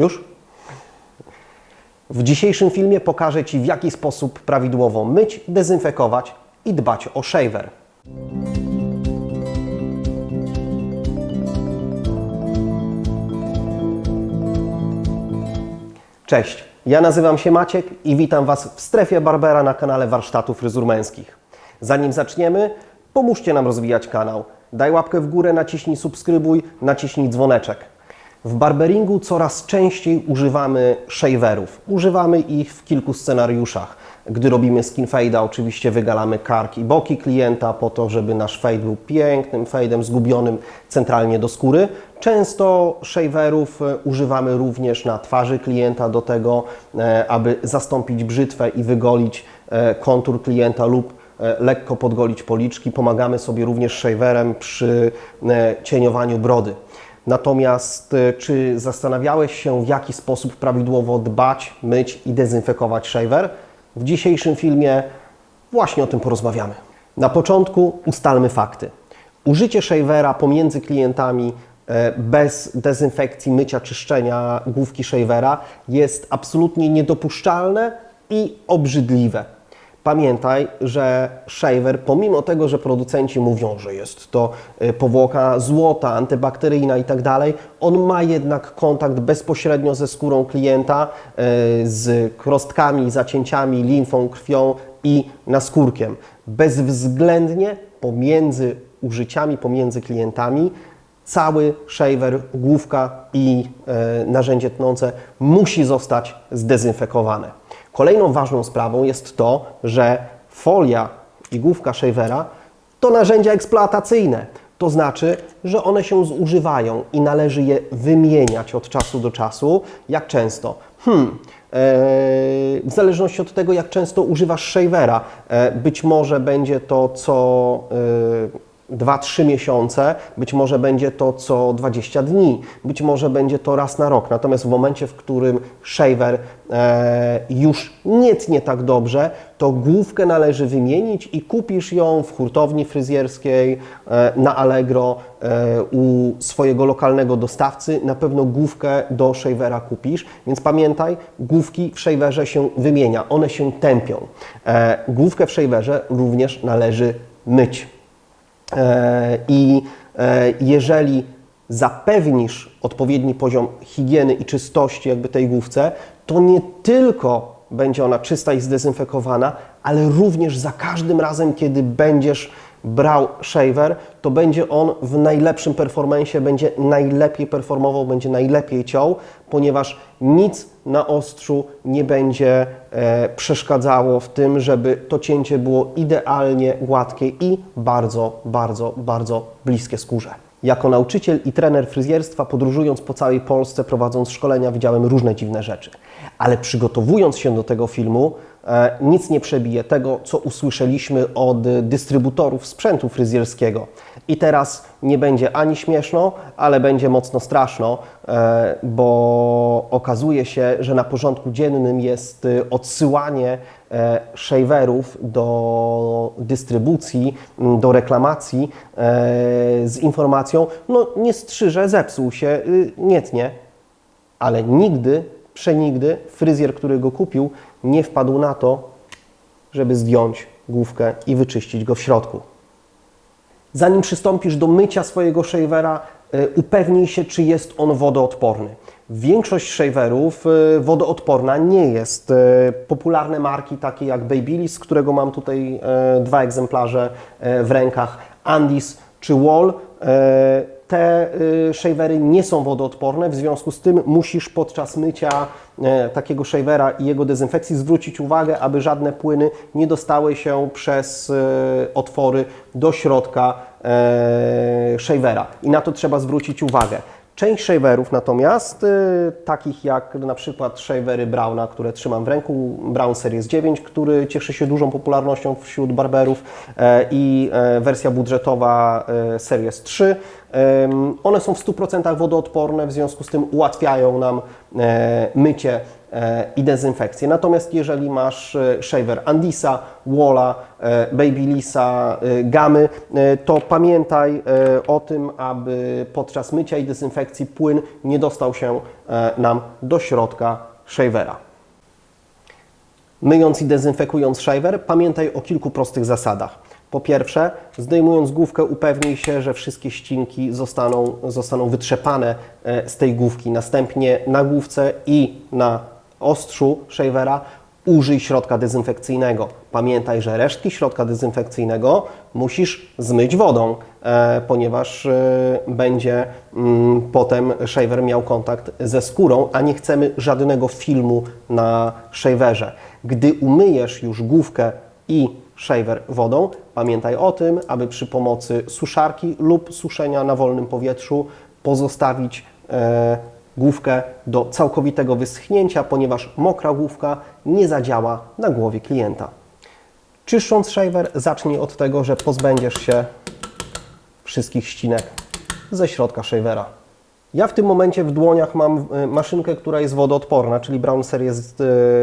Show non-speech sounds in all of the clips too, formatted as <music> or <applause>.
Już? W dzisiejszym filmie pokażę Ci, w jaki sposób prawidłowo myć, dezynfekować i dbać o shaver. Cześć, ja nazywam się Maciek i witam Was w strefie Barbera na kanale Warsztatów Fryzur Męskich. Zanim zaczniemy, pomóżcie nam rozwijać kanał. Daj łapkę w górę, naciśnij subskrybuj, naciśnij dzwoneczek. W barberingu coraz częściej używamy shaverów. Używamy ich w kilku scenariuszach. Gdy robimy skin fade'a, oczywiście wygalamy kark i boki klienta po to, żeby nasz fade był pięknym fade'em zgubionym centralnie do skóry. Często shaverów e, używamy również na twarzy klienta do tego, e, aby zastąpić brzytwę i wygolić e, kontur klienta lub lekko podgolić policzki. Pomagamy sobie również shaverem przy cieniowaniu brody. Natomiast e, czy zastanawiałeś się, w jaki sposób prawidłowo dbać, myć i dezynfekować shaver? W dzisiejszym filmie właśnie o tym porozmawiamy. Na początku ustalmy fakty. Użycie shavera pomiędzy klientami e, bez dezynfekcji, mycia, czyszczenia główki shavera jest absolutnie niedopuszczalne i obrzydliwe. Pamiętaj, że shaver, pomimo tego, że producenci mówią, że jest to y, powłoka złota, antybakteryjna i tak on ma jednak kontakt bezpośrednio ze skórą klienta, y, z krostkami, zacięciami, limfą, krwią i naskórkiem. Bezwzględnie pomiędzy użyciami, pomiędzy klientami cały shaver, główka i e, narzędzie tnące musi zostać zdezynfekowane. Kolejną ważną sprawą jest to, że folia i główka shavera to narzędzia eksploatacyjne. To znaczy, że one się zużywają i należy je wymieniać od czasu do czasu. Jak często? Hmm, e, w zależności od tego, jak często używasz shavera, e, być może będzie to co e, 2-3 miesiące, być może będzie to co 20 dni, być może będzie to raz na rok. Natomiast w momencie, w którym shaver e, już nie tnie tak dobrze, to główkę należy wymienić i kupisz ją w hurtowni fryzjerskiej, e, na Allegro, e, u swojego lokalnego dostawcy. Na pewno główkę do shavera kupisz, więc pamiętaj, główki w shaverze się wymienia, one się tępią. E, główkę w shaverze również należy myć. E, I e, jeżeli zapewnisz odpowiedni poziom higieny i czystości jakby tej główce, to nie tylko będzie ona czysta i zdezynfekowana, ale również za każdym razem, kiedy będziesz brał shaver, to będzie on w najlepszym performanceie, będzie najlepiej performował, będzie najlepiej ciął, ponieważ nic na ostrzu nie będzie e, przeszkadzało w tym, żeby to cięcie było idealnie gładkie i bardzo, bardzo, bardzo bliskie skórze. Jako nauczyciel i trener fryzjerstwa, podróżując po całej Polsce, prowadząc szkolenia, widziałem różne dziwne rzeczy. Ale przygotowując się do tego filmu, nic nie przebije tego, co usłyszeliśmy od dystrybutorów sprzętu fryzjerskiego. I teraz nie będzie ani śmieszno, ale będzie mocno straszno, e, bo okazuje się, że na porządku dziennym jest y, odsyłanie e, shaverów do dystrybucji, do reklamacji e, z informacją, no nie strzyże, zepsuł się, y, nie tnie, ale nigdy, przenigdy fryzjer, który go kupił, nie wpadł na to, żeby zdjąć główkę i wyczyścić go w środku. Zanim przystąpisz do mycia swojego shavera, e, upewnij się, czy jest on wodoodporny. Większość shaverów e, wodoodporna nie jest. E, Popularne marki takie jak Babyliss, którego mam tutaj dwa egzemplarze w rękach, Andis czy Wall, te y, shavery nie są wodoodporne, w związku z tym musisz podczas mycia e, takiego shavera i jego dezynfekcji zwrócić uwagę, aby żadne płyny nie dostały się przez e, otwory do środka e, shavera. I na to trzeba zwrócić uwagę. Część shaverów natomiast, y, takich jak na przykład shavery Browna, które trzymam w ręku, Brown Series 9, który cieszy się dużą popularnością wśród barberów e, i e, wersja budżetowa e, Series 3, Em, One są w 100% wodoodporne, w związku z tym ułatwiają nam mycie e, i dezynfekcję. Natomiast jeżeli masz e, shaver Andisa, e, Babylisa, e, Gamy, e, to pamiętaj e, o tym, aby podczas mycia i dezynfekcji płyn nie dostał się e, nam do środka shavera. Myjąc i dezynfekując shaver, pamiętaj o kilku prostych zasadach. Po pierwsze, zdejmując główkę, upewnij się, że wszystkie ścinki zostaną, zostaną wytrzepane e, z tej główki. Następnie na główce i na ostrzu shavera użyj środka dezynfekcyjnego. Pamiętaj, że resztki środka dezynfekcyjnego musisz zmyć wodą, e, ponieważ e, będzie mm, potem shaver miał kontakt ze skórą, a nie chcemy żadnego filmu na shaverze. Gdy umyjesz już główkę i shaver wodą, pamiętaj o tym, aby przy pomocy suszarki lub suszenia na wolnym powietrzu pozostawić e, główkę do całkowitego wyschnięcia, ponieważ mokra główka nie zadziała na głowie klienta. Czyszcząc shaver, zacznij od tego, że pozbędziesz się wszystkich ścinek ze środka shavera. Ja w tym momencie w dłoniach mam e, maszynkę, która jest wodoodporna, czyli Brown Series,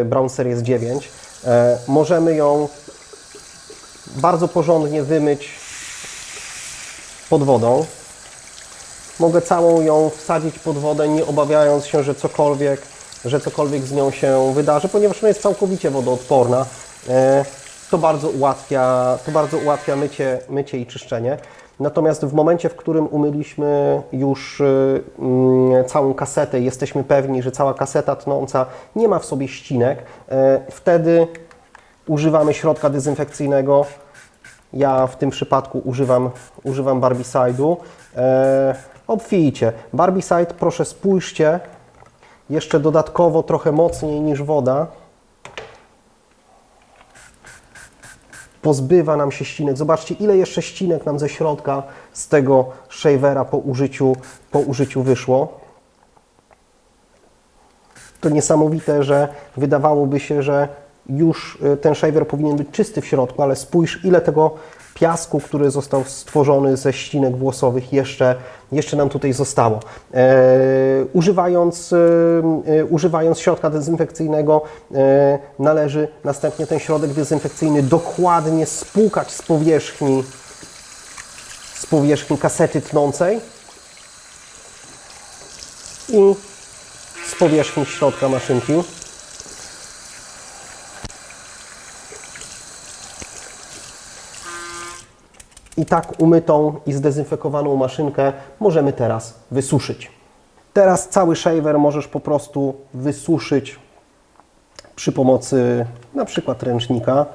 e, Brown Series 9. E, Możemy ją bardzo porządnie wymyć pod wodą. Mogę całą ją wsadzić pod wodę, nie obawiając się, że cokolwiek, że cokolwiek z nią się wydarzy, ponieważ ona jest całkowicie wodoodporna. E, To bardzo ułatwia, to bardzo ułatwia mycie, mycie i czyszczenie. Natomiast w momencie, w którym umyliśmy już y, mm, całą kasetę, jesteśmy pewni, że cała kaseta tnąca nie ma w sobie ścinek, e, wtedy używamy środka dezynfekcyjnego. Ja w tym przypadku używam, używam Barbicide'u. E, obfijcie. Barbicide, proszę spójrzcie, jeszcze dodatkowo trochę mocniej niż woda. Pozbywa nam się ścinek. Zobaczcie, ile jeszcze ścinek nam ze środka z tego shavera po użyciu, po użyciu wyszło. To niesamowite, że wydawałoby się, że już y, ten shaver powinien być czysty w środku, ale spójrz, ile tego piasku, który został stworzony ze ścinek włosowych, jeszcze, jeszcze nam tutaj zostało. E, używając, e, e, używając środka dezynfekcyjnego, e, należy następnie ten środek dezynfekcyjny dokładnie spłukać z powierzchni, z powierzchni kasety tnącej i z powierzchni środka maszynki. I tak umytą i zdezynfekowaną maszynkę możemy teraz wysuszyć. Teraz cały shaver możesz po prostu wysuszyć przy pomocy na przykład ręcznika.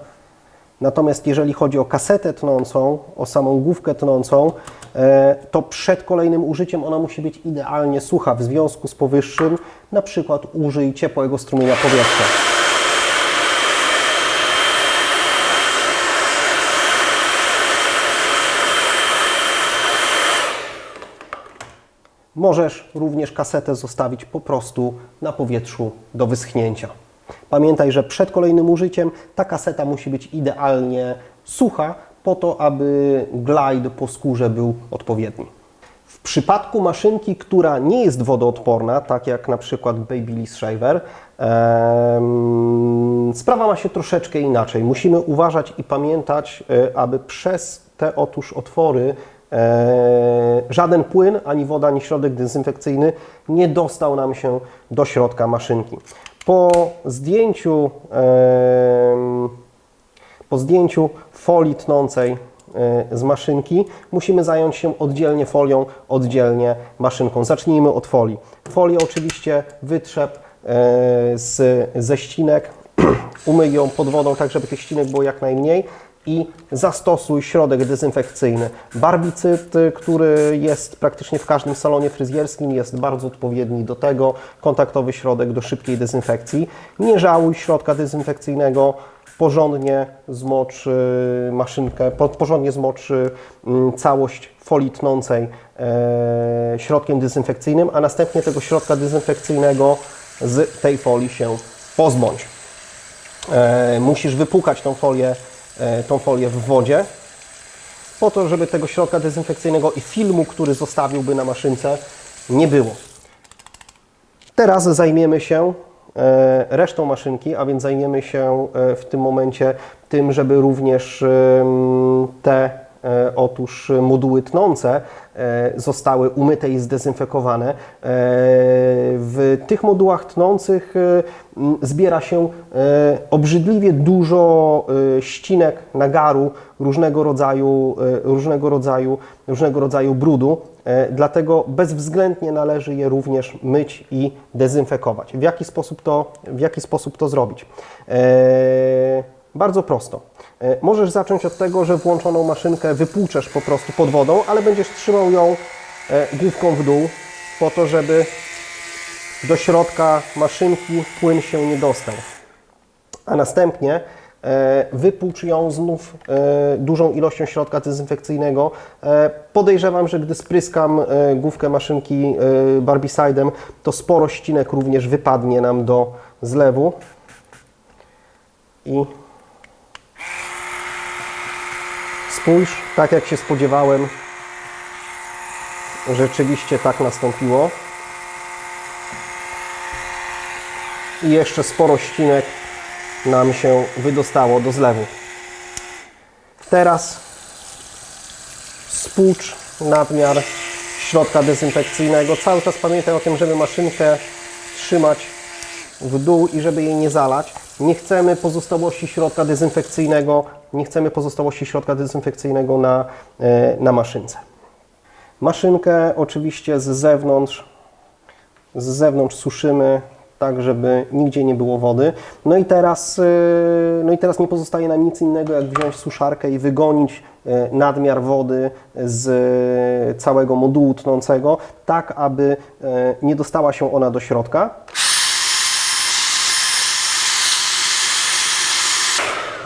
Natomiast jeżeli chodzi o kasetę tnącą, o samą główkę tnącą, e, to przed kolejnym użyciem ona musi być idealnie sucha. W związku z powyższym na przykład użyj ciepłego strumienia powietrza. Możesz również kasetę zostawić po prostu na powietrzu do wyschnięcia. Pamiętaj, że przed kolejnym użyciem ta kaseta musi być idealnie sucha, po to, aby glide po skórze był odpowiedni. W przypadku maszynki, która nie jest wodoodporna, tak jak na przykład Babyliss Shaver, sprawa ma się troszeczkę inaczej. Musimy uważać i pamiętać, e, aby przez te otóż otwory żaden płyn, ani woda, ani środek dezynfekcyjny nie dostał nam się do środka maszynki. Po zdjęciu, em, po zdjęciu folii tnącej e, z maszynki musimy zająć się oddzielnie folią, oddzielnie maszynką. Zacznijmy od folii. Folię oczywiście wytrzep e, z, ze ścinek, <clears throat> umyj ją pod wodą, tak żeby tych ścinek było jak najmniej i zastosuj środek dezynfekcyjny. Barbicyd, który jest praktycznie w każdym salonie fryzjerskim, jest bardzo odpowiedni do tego. Kontaktowy środek do szybkiej dezynfekcji. Nie żałuj środka dezynfekcyjnego. Porządnie zmocz y, maszynkę, po- porządnie zmocz y, mm, całość folii tnącej e, środkiem dezynfekcyjnym, a następnie tego środka dezynfekcyjnego z tej folii się pozbądź. E, musisz wypłukać tą folię, tą folię w wodzie. po to, żeby tego środka dezynfekcyjnego i filmu, który zostawiłby na maszynce, nie było. Teraz zajmiemy się e, resztą maszynki, a więc zajmiemy się e, w tym momencie tym, żeby również te e, otóż moduły tnące e, zostały umyte i zdezynfekowane. E, W tych modułach tnących e, zbiera się e, obrzydliwie dużo e, ścinek, nagaru, różnego rodzaju, e, różnego rodzaju, różnego rodzaju brudu. E, Dlatego bezwzględnie należy je również myć i dezynfekować. W jaki sposób to, w jaki sposób to zrobić? Bardzo prosto. E, Możesz zacząć od tego, że włączoną maszynkę wypłuczesz po prostu pod wodą, ale będziesz trzymał ją e, główką w dół, po to, żeby do środka maszynki płyn się nie dostał. A następnie e, wypłucz ją znów dużą ilością środka dezynfekcyjnego. Podejrzewam, że gdy spryskam główkę maszynki barbicidem, to sporo ścinek również wypadnie nam do zlewu. I spójrz, tak jak się spodziewałem, rzeczywiście tak nastąpiło. I jeszcze sporo ścinek nam się wydostało do zlewu. Teraz spłucz nadmiar środka dezynfekcyjnego. Cały czas pamiętaj o tym, żeby maszynkę trzymać w dół i żeby jej nie zalać. Nie chcemy pozostałości środka dezynfekcyjnego, nie chcemy pozostałości środka dezynfekcyjnego na, e, na maszynce. Maszynkę oczywiście z zewnątrz z zewnątrz suszymy tak, żeby nigdzie nie było wody. No i teraz, yy, no i teraz nie pozostaje nam nic innego, jak wziąć suszarkę i wygonić yy, nadmiar wody z całego modułu tnącego, tak aby nie dostała się ona do środka.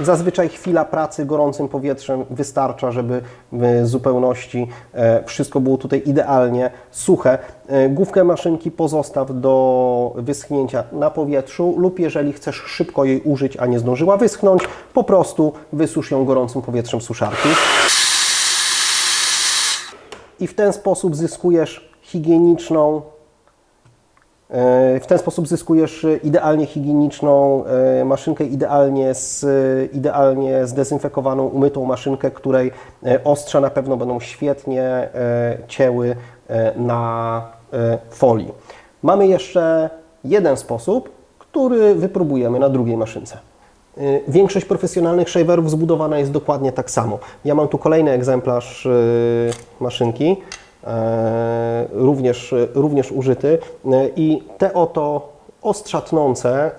Zazwyczaj chwila pracy gorącym powietrzem wystarcza, żeby w zupełności e, wszystko było tutaj idealnie suche. E, Główkę maszynki pozostaw do wyschnięcia na powietrzu lub jeżeli chcesz szybko jej użyć, a nie zdążyła wyschnąć, po prostu wysusz ją gorącym powietrzem suszarki. I w ten sposób zyskujesz higieniczną w ten sposób zyskujesz idealnie higieniczną e, maszynkę, idealnie, z, idealnie zdezynfekowaną, umytą maszynkę, której e, ostrza na pewno będą świetnie e, cięły na folii. Mamy jeszcze jeden sposób, który wypróbujemy na drugiej maszynce. Większość profesjonalnych shaverów zbudowana jest dokładnie tak samo. Ja mam tu kolejny egzemplarz maszynki e, również, również użyty e, i te oto ostrza tnące e,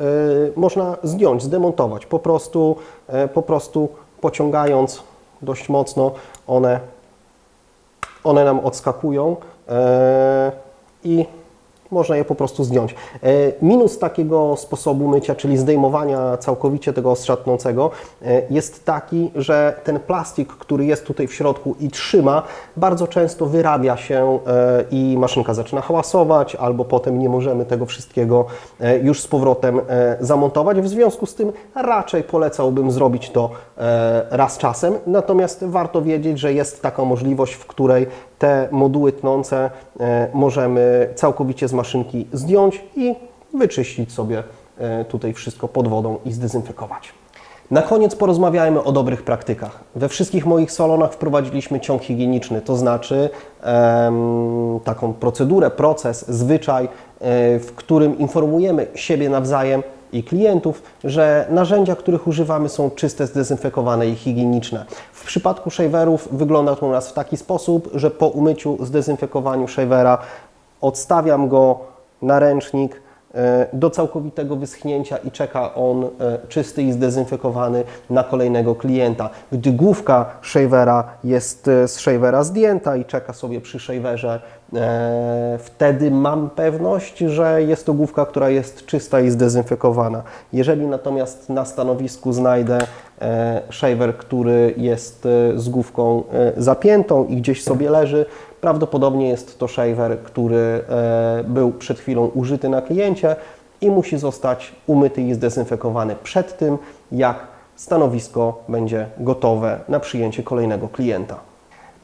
można zdjąć, zdemontować. Po prostu, e, po prostu pociągając dość mocno one, one nam odskakują e, i można je po prostu zdjąć. E, Minus takiego sposobu mycia, czyli zdejmowania całkowicie tego ostrza e, jest taki, że ten plastik, który jest tutaj w środku i trzyma, bardzo często wyrabia się e, i maszynka zaczyna hałasować, albo potem nie możemy tego wszystkiego już z powrotem zamontować. W związku z tym raczej polecałbym zrobić to raz czasem, natomiast warto wiedzieć, że jest taka możliwość, w której te moduły tnące e, możemy całkowicie z maszynki zdjąć i wyczyścić sobie e, tutaj wszystko pod wodą i zdezynfekować. Na koniec porozmawiajmy o dobrych praktykach. We wszystkich moich salonach wprowadziliśmy ciąg higieniczny, to znaczy em, taką procedurę, proces, zwyczaj, e, w którym informujemy siebie nawzajem i klientów, że narzędzia, których używamy są czyste, zdezynfekowane i higieniczne. W przypadku shaverów wygląda to u nas w taki sposób, że po umyciu, zdezynfekowaniu shavera odstawiam go na ręcznik e, do całkowitego wyschnięcia i czeka on e, czysty i zdezynfekowany na kolejnego klienta. Gdy główka shavera jest e, z shavera zdjęta i czeka sobie przy shaverze, wtedy mam pewność, że jest to główka, która jest czysta i zdezynfekowana. Jeżeli natomiast na stanowisku znajdę e, shaver, który jest e, z główką e, zapiętą i gdzieś sobie leży, prawdopodobnie jest to shaver, który e, był przed chwilą użyty na kliencie i musi zostać umyty i zdezynfekowany przed tym, jak stanowisko będzie gotowe na przyjęcie kolejnego klienta.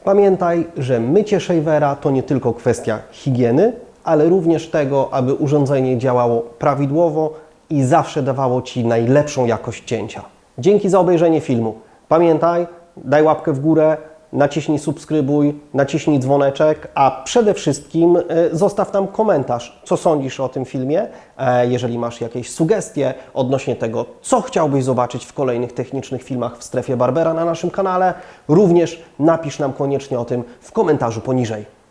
Pamiętaj, że mycie shavera to nie tylko kwestia higieny, ale również tego, aby urządzenie działało prawidłowo i zawsze dawało Ci najlepszą jakość cięcia. Dzięki za obejrzenie filmu. Pamiętaj, daj łapkę w górę, naciśnij subskrybuj, naciśnij dzwoneczek, a przede wszystkim e, zostaw nam komentarz, co sądzisz o tym filmie. E, Jeżeli masz jakieś sugestie odnośnie tego, co chciałbyś zobaczyć w kolejnych technicznych filmach w strefie Barbera na naszym kanale, również napisz nam koniecznie o tym w komentarzu poniżej.